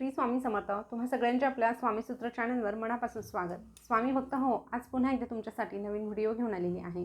श्री स्वामी समर्थ. तुम्हा सगळ्यांच्या आपल्या स्वामीसूत्र चॅनलवर मनापासून स्वागत. स्वामी भक्त हो आज पुन्हा एकदा तुमच्यासाठी नवीन व्हिडिओ घेऊन आलेली आहे.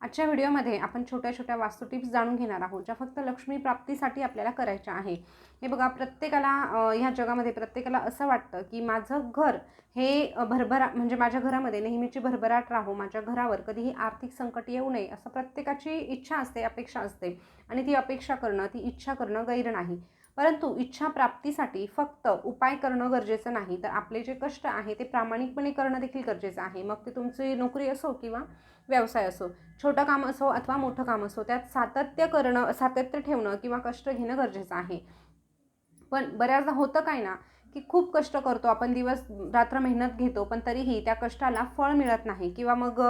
आजच्या व्हिडिओमध्ये आपण छोट्या छोट्या वास्तू टिप्स जाणून घेणार आहोत ज्या फक्त लक्ष्मी प्राप्तीसाठी आपल्याला करायच्या आहे. हे बघा प्रत्येकाला ह्या जगामध्ये प्रत्येकाला असं वाटतं की माझं घर हे भरभरा म्हणजे माझ्या घरामध्ये नेहमीची भरभराट राहो माझ्या घरावर कधीही आर्थिक संकट येऊ नये असं प्रत्येकाची इच्छा असते अपेक्षा असते. आणि ती अपेक्षा करणं ती इच्छा करणं गैर नाही. परंतु इच्छा प्राप्तीसाठी फक्त उपाय करणं गरजेचं नाही. तर आपले जे कष्ट आहे ते प्रामाणिकपणे करणं देखील गरजेचं आहे. मग ते तुमची नोकरी असो किंवा व्यवसाय असो छोटं काम असो अथवा मोठं काम असो त्यात सातत्य करणं सातत्य ठेवणं किंवा कष्ट घेणं गरजेचं आहे. पण बऱ्याचदा होतं काय ना की खूप कष्ट करतो. आपण दिवस रात्र मेहनत घेतो पण तरीही त्या कष्टाला फळ मिळत नाही किंवा मग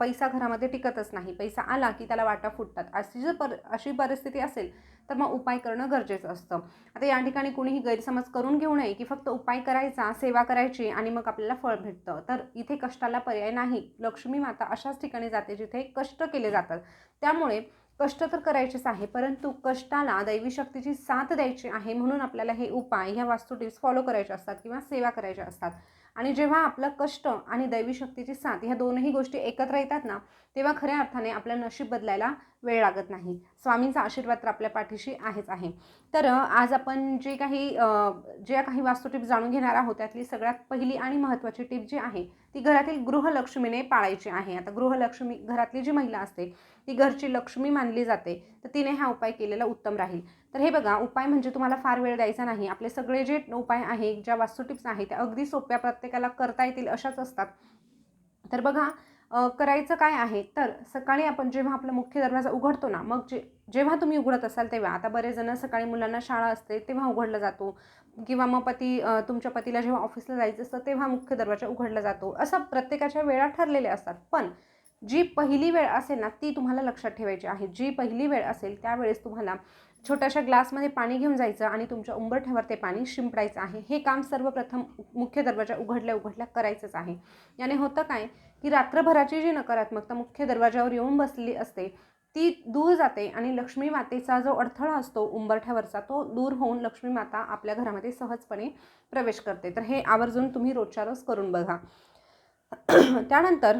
पैसा घरामध्ये टिकतच नाही. पैसा आला की त्याला वाटा फुटतात. अशी जर पर अशी परिस्थिती असेल तर मग उपाय करणं गरजेचं असतं. आता या ठिकाणी कुणीही गैरसमज करून घेऊ नये की फक्त उपाय करायचा सेवा करायची आणि मग आपल्याला फळ भेटतं. तर इथे कष्टाला पर्याय नाही. लक्ष्मी माता अशाच ठिकाणी जाते जिथे कष्ट केले जातात. त्यामुळे कष्ट तर करायचेच आहे परंतु कष्टाला दैवी शक्तीची साथ द्यायची आहे म्हणून आपल्याला हे उपाय ह्या वास्तू टिप्स फॉलो करायचे असतात किंवा सेवा करायच्या असतात. आणि जेव्हा आपलं कष्ट आणि दैवी शक्तीची साथ ह्या दोनही गोष्टी एकत्र येतात ना तेव्हा खऱ्या अर्थाने आपलं नशीब बदलायला वेळ लागत नाही. स्वामींचा आशीर्वाद तर आपल्या पाठीशी आहेच आहे. तर आज आपण जे काही ज्या काही वास्तू टिप्स जाणून घेणार आहोत त्यातली सगळ्यात पहिली आणि महत्त्वाची टीप जी आहे ती घरातील गृहलक्ष्मीने पाळायची आहे. आता गृहलक्ष्मी घरातली जी महिला असते ती घरची लक्ष्मी मानली जाते तर तिने हा उपाय केलेला उत्तम राहील. तर हे बघा उपाय म्हणजे तुम्हाला फार वेळ द्यायचा नाही. आपले सगळे जे उपाय आहे ज्या वास्तू टिप्स आहेत त्या अगदी सोप्या प्रत्येकाला करता येतील अशाच असतात. तर बघा करायचं काय आहे? तर सकाळी आपण जेव्हा आपला मुख्य दरवाजा उघडतो ना मग जे जेव्हा तुम्ही उघडत असाल तेव्हा आता बरेच जण सकाळी मुलांना शाळा असते तेव्हा उघडला जातो. किंवा मग पती तुमच्या पतीला जेव्हा ऑफिसला जायचं असतं तेव्हा मुख्य दरवाजा उघडला जातो. असं प्रत्येकाच्या वेळा ठरलेल्या असतात. पण जी पहिली वेळ असेल ना ती तुम्हाला लक्षात ठेवायची आहे. जी पहिली वेळ असेल त्यावेळेस तुम्हाला छोट्याशा ग्लासमध्ये पाणी घेऊन जायचं आणि तुमच्या उंबरठ्यावर ते पाणी शिंपडायचं आहे. हे काम सर्वप्रथम मुख्य दरवाजा उघडल्या उघडल्या करायचंच आहे. याने होतं काय की रात्रभराची जी नकारात्मकता मुख्य दरवाजावर येऊन बसली असते ती दूर जाते आणि लक्ष्मी मातेचा जो अडथळा असतो उंबरठ्यावरचा तो दूर होऊन लक्ष्मी माता आपल्या घरामध्ये सहजपणे प्रवेश करते. तर हे आवर्जून तुम्ही रोजच्या रोज करून बघा. त्यानंतर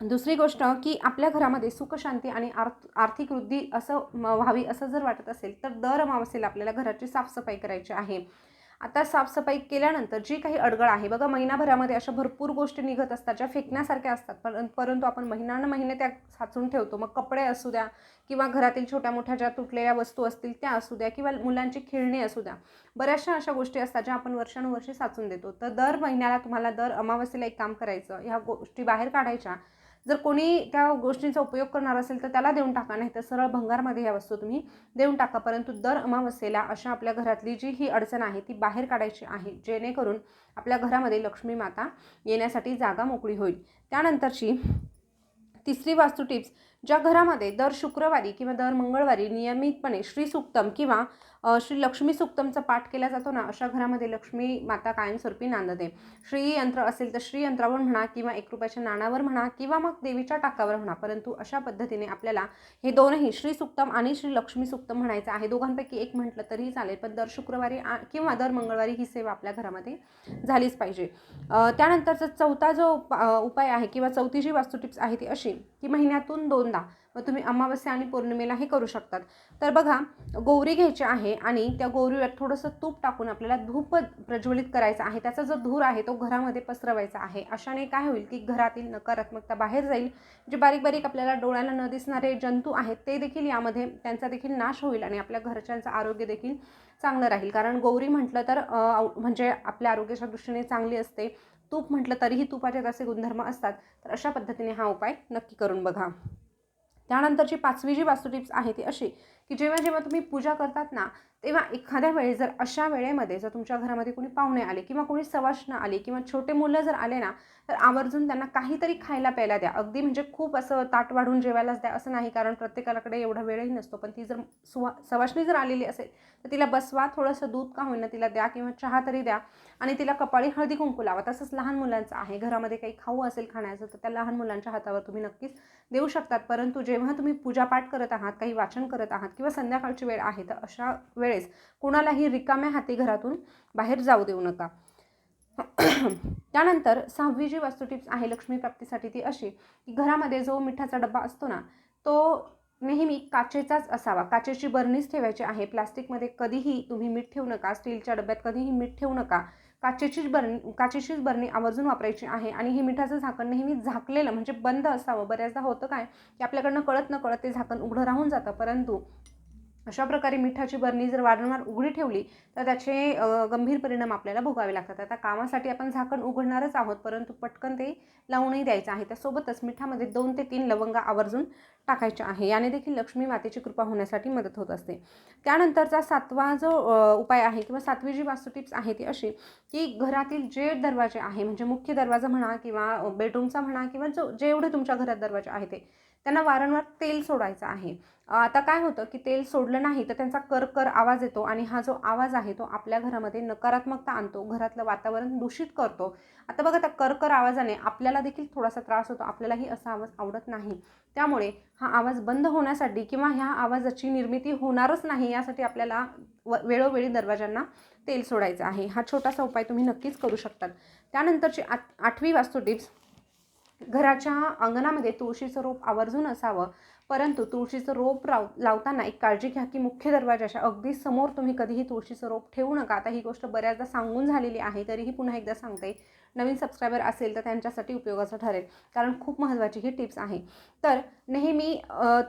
दुसरी गोष्ट की आपल्या घरामध्ये सुखशांती आणि आर्थ आर्थिक वृद्धी असं म- व्हावी असं जर वाटत असेल तर दर अमावस्येला आपल्याला घराची साफसफाई करायची आहे. आता साफसफाई केल्यानंतर जी काही अडगळ आहे बघा महिनाभरामध्ये अशा भरपूर गोष्टी निघत असतात ज्या फेकण्यासारख्या असतात. पण परंतु आपण महिना महिने त्या साचून ठेवतो. मग कपडे असू द्या किंवा घरातील छोट्या मोठ्या ज्या तुटलेल्या वस्तू असतील त्या असू द्या किंवा मुलांची खेळणी असू द्या. बऱ्याचशा अशा गोष्टी असतात ज्या आपण वर्षानुवर्षे साचून देतो. तर दर महिन्याला तुम्हाला दर अमावस्येला एक काम करायचं ह्या गोष्टी बाहेर काढायच्या. जर कोणी त्या गोष्टींचा उपयोग करणार असेल तर त्याला देऊन टाका नाही तर सरळ भंगारमध्ये ह्या वस्तू तुम्ही देऊन टाका. परंतु दर अमावस्येला अशा आपल्या घरातली जी ही अडचण आहे ती बाहेर काढायची आहे जेणेकरून आपल्या घरामध्ये लक्ष्मी माता येण्यासाठी जागा मोकळी होईल. त्यानंतरची तिसरी वास्तू टिप्स ज्या घरामध्ये दर शुक्रवारी किंवा दर मंगळवारी नियमितपणे श्री सुक्तम किंवा श्री लक्ष्मी सुक्तमचा पाठ केला जातो ना अशा घरामध्ये लक्ष्मी माता कायमस्वरूपी नांदते. श्रीयंत्र असेल तर श्रीयंत्रावर म्हणा किंवा एक रुपयाच्या नाण्यावर म्हणा किंवा मग देवीच्या टाकावर म्हणा परंतु अशा पद्धतीने आपल्याला हे दोनही श्री सुक्तम आणि श्री लक्ष्मी सुक्तम म्हणायचं आहे. दोघांपैकी एक म्हटलं तरीही चालेल पण दर शुक्रवारी किंवा दर मंगळवारी ही सेवा आपल्या घरामध्ये झालीच पाहिजे. त्यानंतरचा चौथा जो उप- उपाय आहे किंवा चौथी जी वास्तू टिप्स आहे ती अशी की महिन्यातून दोनदा मग तुम्ही अमावस्या आणि पौर्णिमेला हे करू शकतात. तर बघा गौरी घ्यायची आहे आणि त्या गौरीवर थोडंसं तूप टाकून आपल्याला धूप प्रज्वलित करायचा आहे. त्याचा जो धूर आहे तो घरामध्ये पसरवायचा आहे. अशाने काय होईल की घरातील नकारात्मकता बाहेर जाईल. जे बारीक बारीक आपल्याला डोळ्याला न दिसणारे जंतू आहेत ते देखील यामध्ये त्यांचा देखील नाश होईल आणि आपल्या घरच्यांचं आरोग्य देखील चांगलं राहील. कारण गौरी म्हटलं तर म्हणजे आपल्या आरोग्याच्या दृष्टीने चांगली असते. तूप म्हटलं तरीही तुपाचे तसे गुणधर्म असतात. तर अशा पद्धतीने हा उपाय नक्की करून बघा. त्यानंतरची पाचवी जी वास्तू टिप्स आहे ती अशी. की जेव्हा जेव्हा तुम्ही पूजा करतात ना तेव्हा एखाद्या वेळेस जर अशा वेळेमध्ये जर तुमच्या घरामध्ये कोणी पाहुणे आले किंवा कोणी सवाष्ण आली किंवा छोटे मुलं जर आले ना तर आवर्जून त्यांना काहीतरी खायला प्यायला द्या. अगदी म्हणजे खूप असं ताट वाढून जेवायलाच द्या असं नाही कारण प्रत्येकाकडे एवढा वेळही नसतो. पण ती जर सुवा सवाष्णी जर आलेली असेल तर तिला बसवा थोडंसं दूध का होईना तिला द्या किंवा चहा तरी द्या आणि तिला कपाळी हळदी कुंकू लावा. तसंच लहान मुलांचं आहे. घरामध्ये काही खाऊ असेल खाण्याचं तर त्या लहान मुलांच्या हातावर तुम्ही नक्कीच देऊ शकतात. परंतु जेव्हा तुम्ही पूजापाठ करत आहात काही वाचन करत आहात किंवा संध्याकाळची वेळ आहे तर अशा वेळेस कुणालाही रिकाम्या हाती घरातून बाहेर जाऊ देऊ नका. त्यानंतर सहावी जी वास्तू टिप्स आहे लक्ष्मी प्राप्तीसाठी ती अशी की घरामध्ये जो मिठाचा डब्बा असतो ना तो नेहमी काचेचाच असावा. काचेची बर्नीच ठेवायची आहे. प्लास्टिकमध्ये कधीही तुम्ही मीठ ठेवू नका. स्टीलच्या डब्यात कधीही मीठ ठेवू नका. काचेचीच बरणी काचेचीच बरणी आवर्जून वापरायची आहे. आणि हे मिठाचं झाकण नेहमी झाकलेलं म्हणजे बंद असावं. बऱ्याचदा होतं काय की आपल्याकडनं कळत न कळत ते झाकण उघडं राहून जातं. परंतु अशा प्रकारे मिठाची बरणी जर वारंवार उघडी ठेवली तर त्याचे गंभीर परिणाम आपल्याला भोगावे लागतात. आता कामासाठी आपण झाकण उघडणारच आहोत परंतु पटकन ते लावूनही द्यायचं आहे. त्यासोबतच मिठामध्ये दोन ते तीन लवंगा आवर्जून टाकायच्या आहे. याने देखील लक्ष्मी मातेची कृपा होण्यासाठी मदत होत असते. त्यानंतरचा सातवा जो उपाय आहे किंवा सातवी जी वास्तू टिप्स आहे ती अशी की घरातील जे दरवाजे आहे म्हणजे मुख्य दरवाजा म्हणा किंवा बेडरूमचा म्हणा किंवा जो जेवढे तुमच्या घरात दरवाजे आहे ते त्यांना वारंवार तेल सोडायचं आहे. आता काय होतं की तेल सोडलं नाही तर त्यांचा करकर आवाज येतो आणि हा जो आवाज आहे तो आपल्या घरामध्ये नकारात्मकता आणतो घरातलं वातावरण दूषित करतो. आता बघा त्या करकर आवाजाने आपल्याला देखील थोडासा त्रास होतो. आपल्यालाही असा आवाज आवडत नाही. त्यामुळे हा आवाज बंद होण्यासाठी किंवा ह्या आवाजाची निर्मिती होणारच नाही यासाठी आपल्याला व वेळोवेळी दरवाजांना तेल सोडायचं आहे. हा छोटासा उपाय तुम्ही नक्कीच करू शकतात. त्यानंतरची आठ आठवी वास्तू टिप्स. घराच्या अंगणामध्ये तुळशीचं रोप आवर्जून असावं. परंतु तुळशीचं रोप राव लावताना एक काळजी घ्या की मुख्य दरवाजाच्या अगदी समोर तुम्ही कधीही तुळशीचं रोप ठेवू नका. आता ही गोष्ट बऱ्याचदा सांगून झालेली आहे तरीही पुन्हा एकदा सांगते. नवीन सबस्क्रायबर असेल तर त्यांच्यासाठी उपयोगाचं ठरेल कारण खूप महत्त्वाची ही टिप्स आहे. तर नेहमी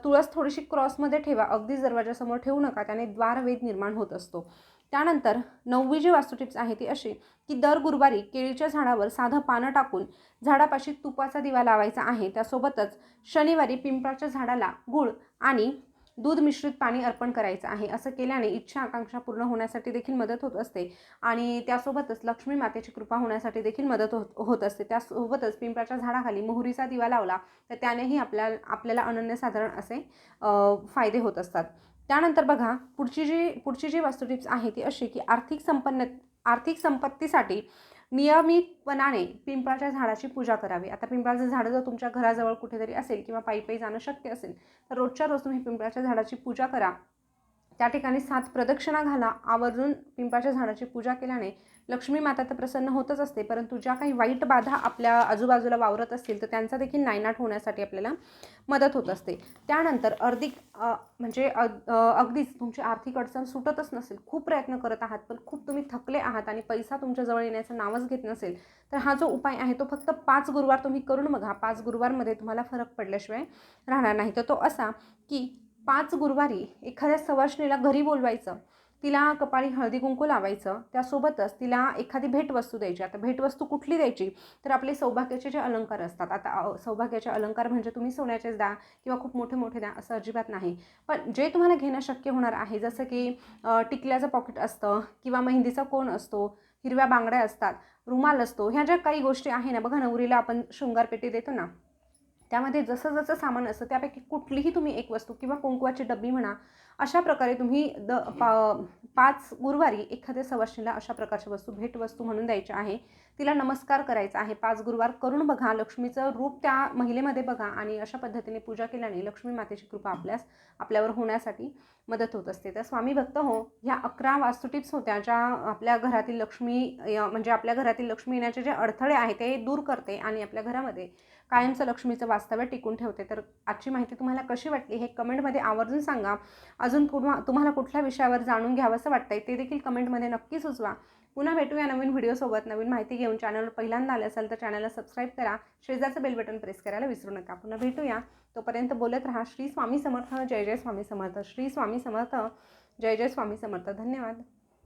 तुळस थोडीशी क्रॉसमध्ये ठेवा. अगदीच दरवाजासमोर ठेवू नका त्याने द्वारवेद निर्माण होत असतो. त्यानंतर नववी जी वास्तू टिप्स आहे ती अशी की दर गुरुवारी केळीच्या झाडावर साधं पानं टाकून झाडापाशी तुपाचा दिवा लावायचा आहे. त्यासोबतच शनिवारी पिंपळाच्या झाडाला गुळ आणि दूध मिश्रित पाणी अर्पण करायचं आहे. असं केल्याने इच्छा आकांक्षा पूर्ण होण्यासाठी देखील मदत होत असते आणि त्यासोबतच लक्ष्मी मातेची कृपा होण्यासाठी देखील मदत होत होत असते. त्यासोबतच पिंपळाच्या झाडाखाली मोहरीचा दिवा लावला तर त्यानेही आपल्या आपल्याला अनन्यसाधारण असे फायदे होत असतात. त्यानंतर बघा पुढची जी पुढची जी वास्तू टिप्स आहे ती अशी की आर्थिक संपन्न आर्थिक संपत्तीसाठी नियमितपणाने पिंपळाच्या झाडाची पूजा करावी. आता पिंपळाचं झाड जर तुमच्या घराजवळ कुठेतरी असेल किंवा पायी पायी जाणं शक्य असेल तर रोजच्या रोज तुम्ही पिंपळाच्या झाडाची पूजा करा. त्या ठिकाणी सात प्रदक्षिणा घाला. आवर्जून पिंपाच्या झाडाची पूजा केल्याने लक्ष्मी माता तर प्रसन्न होतच असते परंतु ज्या काही वाईट बाधा आपल्या आजूबाजूला वावरत असतील तर त्यांचा देखील नायनाट होण्यासाठी आपल्याला मदत होत असते. त्यानंतर अर्धिक म्हणजे अगदीच तुमची आर्थिक अडचण सुटतच नसेल खूप प्रयत्न करत आहात पण खूप तुम्ही थकले आहात आणि पैसा तुमच्याजवळ येण्याचं नावच घेत नसेल तर हा जो उपाय आहे तो फक्त पाच गुरुवार तुम्ही करून बघा. पाच गुरुवारमध्ये तुम्हाला फरक पडल्याशिवाय राहणार नाही. तर तो असा की पाच गुरुवारी एखाद्या सवाशणीला घरी बोलवायचं तिला कपाळी हळदी कुंकू लावायचं त्यासोबतच तिला एखादी भेटवस्तू द्यायची. आता भेटवस्तू कुठली द्यायची? तर आपले सौभाग्याचे जे अलंकार असतात. आता सौभाग्याचे अलंकार म्हणजे तुम्ही सोन्याचेच द्या किंवा खूप मोठे मोठे द्या असं अजिबात नाही. पण जे तुम्हाला घेणं शक्य होणार आहे जसं की टिकल्याचं पॉकेट असतं किंवा मेहंदीचा कोण असतो हिरव्या बांगड्या असतात रुमाल असतो ह्या ज्या काही गोष्टी आहे ना बघा नवरीला आपण शृंगारपेटी देतो ना त्यामध्ये जसं जसं सामान असतं त्यापैकी कुठलीही तुम्ही एक वस्तू किंवा कुंकवाची डब्बी म्हणा अशा प्रकारे तुम्ही द पा पाच गुरुवारी एखाद्या सवाशीला अशा प्रकारच्या वस्तू भेटवस्तू म्हणून द्यायच्या आहे. तिला नमस्कार करायचा आहे. पाच गुरुवार करून बघा लक्ष्मीचं रूप त्या महिलेमध्ये बघा आणि अशा पद्धतीने पूजा केल्याने लक्ष्मी मातेची कृपा आपल्यास आपल्यावर होण्यासाठी मदत होत असते. तर स्वामी भक्त हो ह्या अकरा वास्तू टिप्स होत्या ज्या आपल्या घरातील लक्ष्मी म्हणजे आपल्या घरातील लक्ष्मी येण्याचे जे अडथळे आहे ते दूर करते आणि आपल्या घरामध्ये कायमचं लक्ष्मीचं वास्तव्य टिकून ठेवते. तर आजची माहिती तुम्हाला कशी वाटली हे कमेंटमध्ये आवर्जून सांगा. अजून पुन्हा तुम्हाला कुठल्या विषयावर जाणून घ्यावं असं वाटतंय ते देखील कमेंटमध्ये नक्की सुचवा. पुन्हा भेटूया नवीन व्हिडिओसोबत नवीन माहिती घेऊन चॅनलवर पहिल्यांदा आले असेल तर चॅनलला सबस्क्राईब करा. शेजारचं बेल बटन प्रेस करायला विसरू नका. पुन्हा भेटूया. तोपर्यंत बोलत राहा. श्री स्वामी समर्थ. जय जय स्वामी समर्थ. श्री स्वामी समर्थ. जय जय स्वामी समर्थ. धन्यवाद.